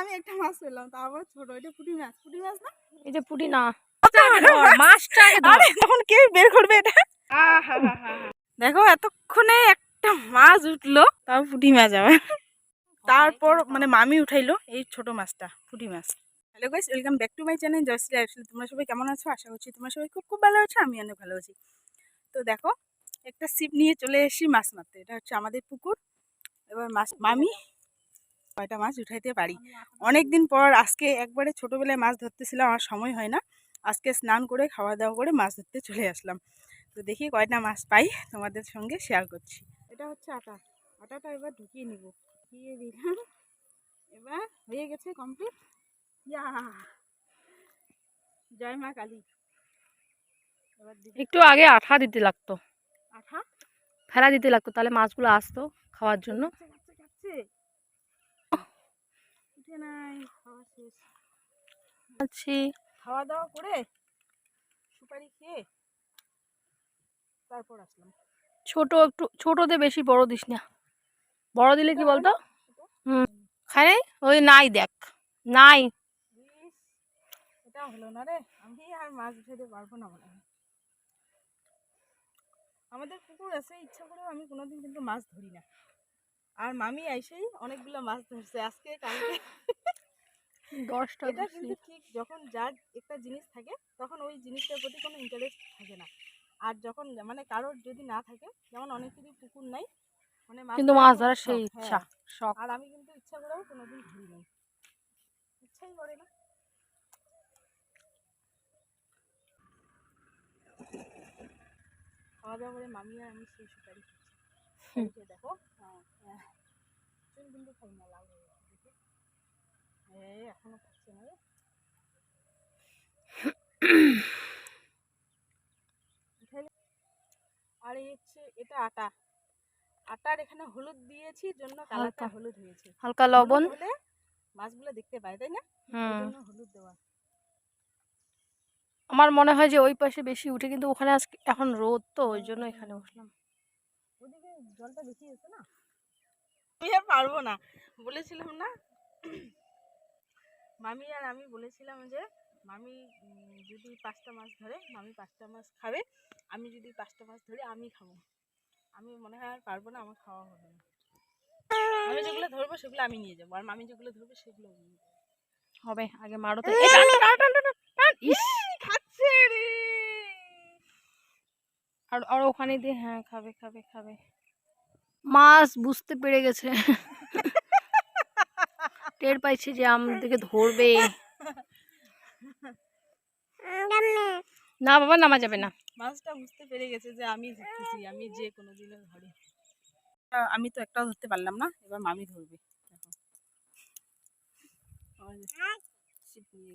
আমি একটা মাছ পেলাম তারপর ছোট এটা পুঁটি মাছ। পুঁটি মাছ না? এই যে পুটি না। মাছটা আগে ধর। আরে তখন কেউ বের করবে এটা? দেখো এতক্ষণে একটা মাছ উঠল তাও পুঁটি মাছ আবার তারপর মানে মামি উঠাইলো এই ছোট মাছটা পুঁটি মাছ। Hello guys welcome back to my channel Joyshree আসলে তোমরা সবাই কেমন আছো? আশা করছি তোমরা সবাই খুব খুব ভালো আছো আমি অনেক ভালো আছি। তো দেখো একটা ছিপ নিয়ে চলে এসেছি মাছ মারতে। এটা হচ্ছে আমাদের পুকুর। এবার মাছ মামি কয়টা মাছ উঠাইতে পারি। অনেক দিন পর আজকে একবারে ছোটোবেলায় মাছ ধরতেছিলাম আমার সময় হয় না। আজকে স্নান করে খাওয়া দাওয়া করে মাছ ধরতে চলে আসলাম। তো দেখি কয়টা মাছ পাই তোমাদের সঙ্গে শেয়ার করছি। এটা হচ্ছে আটা। আটাটা এবার ঢুকিয়ে নিব। ঢুকিয়ে দিলাম। এবার হয়ে গেছে কমপ্লিট ইয়া! জয় মা কালী। একটু আগে আঠা দিতে লাগতো। আঠা? ফেলা দিতে লাগতো তাহলে মাছগুলো আসতো খাওয়ার জন্য কাচ্ছে কাচ্ছে উঠে নাই খাওয়া শেষ আছি খাওয়া দাওয়া করে সুপারি খেয়ে তারপর আসলাম। ছোট একটু ছোটতে বেশি বড় দিস না। বড় দিলে কি বলতো? হুম। খাই? ওই নাই দেখ নাই। এটা হলো না রে। আমি আর মাছ উঠাতে পারব না মনে আমাদের পুকুর আছে ইচ্ছা করেও আমি কোনোদিন কিন্তু মাছ ধরি না। আর মামি আইসেই অনেকগুলো মাছ ধরছে আজকে কালকে। দশটা এটা কিন্তু ঠিক যখন যার একটা জিনিস থাকে তখন ওই জিনিসটার প্রতি কোনো ইন্টারেস্ট থাকে না। আর যখন মানে কারোর যদি না থাকে যেমন অনেকেরই পুকুর নাই মানে মাছ কিন্তু মাছ ধরার সেই হ্যাঁ। ইচ্ছা শখ। আর আমি কিন্তু ইচ্ছা করেও কোনোদিন ধরি নাই। ইচ্ছাই করে না। খাওয়া দাওয়া করে মামি আর আমি সেই সুপারি খাচ্ছি এই যে দেখো হ্যাঁ, হ্যাঁ। না লাল হয়ে গেছে দেখে। এই এখনও খাচ্ছে না আর এই হচ্ছে এটা আটা। আটার এখানে হলুদ দিয়েছি জন্য কালারটা। হলুদ হয়েছে। হালকা লবণ। হলে মাছগুলো দেখতে পায় তাই না? জন্য হলুদ দেওয়া। আমার মনে হয় যে ওই পাশে বেশি উঠে কিন্তু ওখানে আজকে এখন রোদ তো ওই জন্য এখানে উঠলাম ওদিকে জলটা বেশি আছে না? আমি আর পারব না। বলেছিলাম না? মামি আর আমি বলেছিলাম যে মামি যদি পাঁচটা মাছ ধরে মামি পাঁচটা মাছ খাবে আমি যদি পাঁচটা মাছ ধরি আমি খাব। আমি মনে হয় আর পারব না আমার খাওয়া হবে না। আমি যেগুলো ধরবো সেগুলো আমি নিয়ে যাব। আর মামি যেগুলো ধরবে সেগুলো নিয়ে যাবে। হবে আগে মারো তো। খাচ্ছে রে। আর ওখানে দিয়ে হ্যাঁ খাবে খাবে খাবে। মাছ বুঝতে পেরে গেছে। টের পাইছে যে আমাদেরকে ধরবে। না বাবা, নামা যাবে না। মাছটা বুঝতে পেরে গেছে যে আমি ধরতেছি, আমি যে কোনোদিনও ধরি। আমি তো একটাও ধরতে পারলাম না, এবার মামি ধরবে।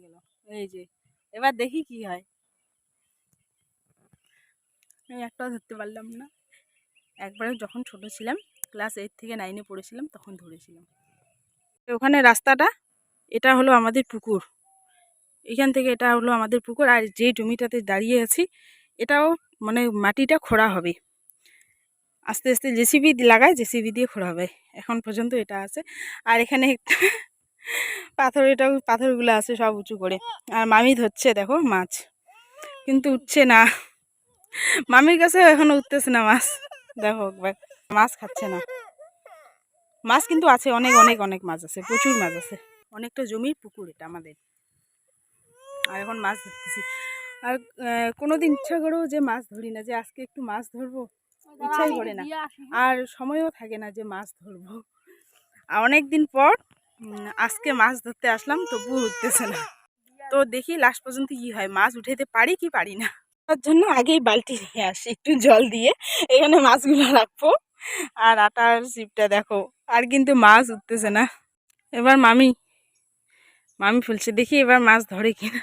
গেল। এই যে, এবার দেখি কি হয়। আমি একটাও ধরতে পারলাম না। একবারে যখন ছোট ছিলাম ক্লাস এইট থেকে নাইনে পড়েছিলাম, তখন ধরেছিলাম। ওখানে রাস্তাটা, এটা হলো আমাদের পুকুর। এখান থেকে এটা হলো আমাদের পুকুর, আর যে জমিটাতে দাঁড়িয়ে আছি, এটাও মানে মাটিটা খোঁড়া হবে। আস্তে আস্তে জেসিবি লাগায়, জেসিবি দিয়ে খোঁড়া হবে। এখন পর্যন্ত এটা আছে। আর এখানে পাথর, এটাও পাথরগুলো আছে সব উঁচু করে। আর মামি ধরছে, দেখো, মাছ। কিন্তু উঠছে না। মামির কাছে এখনও উঠতেছে না মাছ। দেখো একবার মাছ খাচ্ছে না। মাছ কিন্তু আছে অনেক অনেক অনেক মাছ আছে প্রচুর মাছ আছে। অনেকটা জমির পুকুর এটা আমাদের। আর এখন মাছ ধরতেছি। আর আহ, কোনোদিন ইচ্ছা করেও যে মাছ ধরি না যে আজকে একটু মাছ ধরবো ইচ্ছাই করে না। আর সময়ও থাকে না যে মাছ ধরবো। অনেক দিন পর আজকে মাছ ধরতে আসলাম তবুও উঠতেছে না। তো দেখি লাস্ট পর্যন্ত কি হয় মাছ উঠাতে পারি কি পারি না। তার জন্য আগেই বালতি নিয়ে আসি একটু জল দিয়ে। এখানে মাছগুলো রাখব। আর আটার সিপটা দেখো, আর কিন্তু মাছ উঠতেছে না। এবার মামি মামি ফেলছে, দেখি এবার মাছ ধরে কিনা।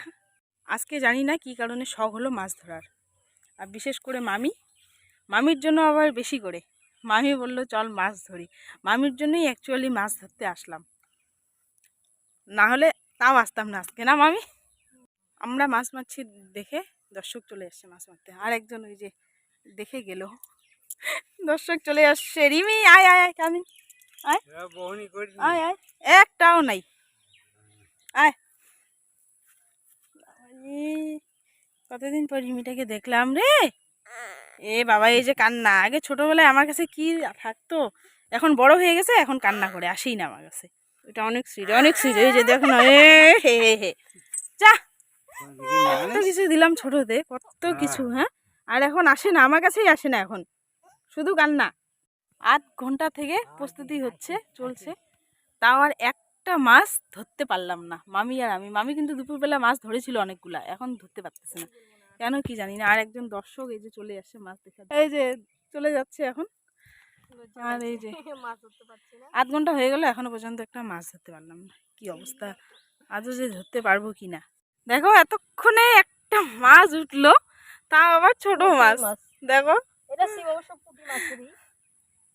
আজকে জানি না কি কারণে শখ হলো মাছ ধরার। আর বিশেষ করে মামি, মামির জন্য আবার বেশি করে। মামি বলল, চল মাছ ধরি। মামির জন্যই অ্যাকচুয়ালি মাছ ধরতে আসলাম। না হলে তাও আসতাম না আজকে, না মামি? আমরা মাছ মারছি দেখে। দর্শক চলে আসছে মাছ মারতে আর একজন ওই যে দেখে গেল। দর্শক চলে আসছে। রিমি আয় আয় আয় কামি আয়। আয় আয়। একটাও নাই। আয়। কতদিন পর রিমিটাকে দেখলাম রে। এ বাবা এই যে কান্না। আগে ছোটবেলায় আমার কাছে কি থাকতো? এখন বড় হয়ে গেছে এখন কান্না করে। আসেই না আমার কাছে। এটা অনেক সুইট অনেক সুইট এই যে দেখো না এ হে হে হে। যা। কত কিছু দিলাম ছোটতে কত কিছু হ্যাঁ? আর এখন আসে না আমার কাছেই আসে না এখন। শুধু কান্না। আধ ঘণ্টা থেকে প্রস্তুতি হচ্ছে চলছে। তাও আর একটা মাছ ধরতে পারলাম না মামি আর আমি। মামি কিন্তু দুপুরবেলা মাছ ধরেছিল অনেকগুলা এখন ধরতে পারতেছে না। কেন কি জানি না আর একজন দর্শক এই যে চলে আসছে মাছ দেখা এই যে চলে যাচ্ছে এখন। আর এই যে আধ ঘণ্টা হয়ে গেল এখনও পর্যন্ত একটা মাছ ধরতে পারলাম না। কি অবস্থা? আজও যে ধরতে পারব কি না? দেখো এতক্ষণে একটা মাছ উঠল তা আবার ছোট মাছ। দেখো।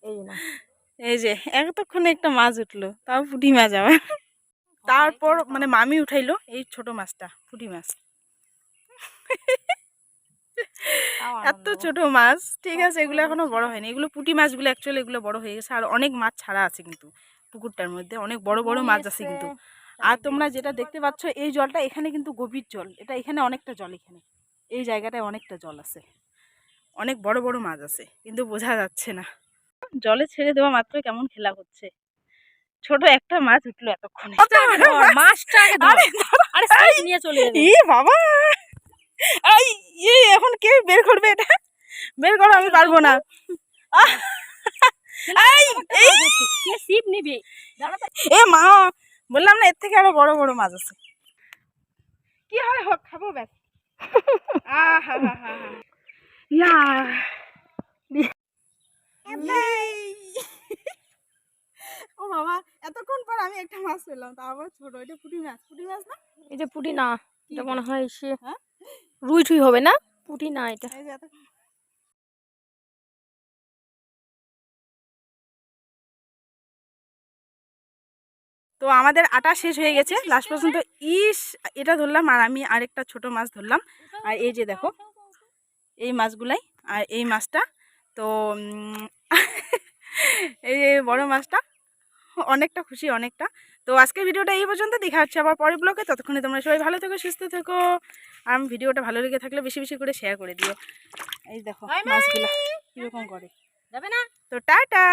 এই না। এই যে এতক্ষণে একটা মাছ উঠল তাও পুঁটি মাছ আবার। তারপর মানে মামি উঠাইলো এই ছোট মাছটা পুঁটি মাছ। এত ছোট মাছ ঠিক আছে এগুলো এখনও বড় হয়নি। এগুলো পুঁটি মাছগুলো অ্যাকচুয়ালি এগুলো বড় হয়ে গেছে আর অনেক মাছ ছাড়া আছে কিন্তু পুকুরটার মধ্যে অনেক বড় বড় মাছ আছে কিন্তু। আর তোমরা যেটা দেখতে পাচ্ছ এই জলটা এখানে কিন্তু গভীর জল। এটা এখানে অনেকটা জল এখানে। এই জায়গাটায় অনেকটা জল আছে। অনেক বড় বড় মাছ আছে কিন্তু বোঝা যাচ্ছে না। জলে ছেড়ে দেওয়া মাত্র কেমন খেলা হচ্ছে। ছোট একটা মাছ উঠল এতক্ষণে। মাছটা নিয়ে চলে বাবা! এই এখন কে বের করবে এটা? বের করো আমি পারব না। এই মা! বললাম না এর থেকে আরও বড় বড় মাছ আছে। কি হয় হোক খাব ব্যাস। ও বাবা এতক্ষণ পর আমি একটা মাছ পেলাম তা আবার ছোট এটা পুঁটি মাছ। পুঁটি মাছ না? এই যে পুঁটি না এটা মনে হয় সে হ্যাঁ? রুই টুই হবে না? পুঁটি না এটা। তো আমাদের আটা শেষ হয়ে গেছে। লাস্ট পর্যন্ত ইস এটা ধরলাম আর আমি আরেকটা ছোট মাছ ধরলাম। আর এই যে দেখো এই মাছগুলাই আর এই মাছটা তো এই যে বড় মাছটা অনেকটা খুশি অনেকটা। তো আজকের ভিডিওটা এই পর্যন্ত দেখা হচ্ছে আবার পরের ব্লগে। ততক্ষণে তোমরা সবাই ভালো থেকো সুস্থ থেকো। আর ভিডিওটা ভালো লেগে থাকলে বেশি বেশি করে শেয়ার করে দিও। এই দেখো মাছগুলা কীরকম করে। যাবে না? তো টাটা!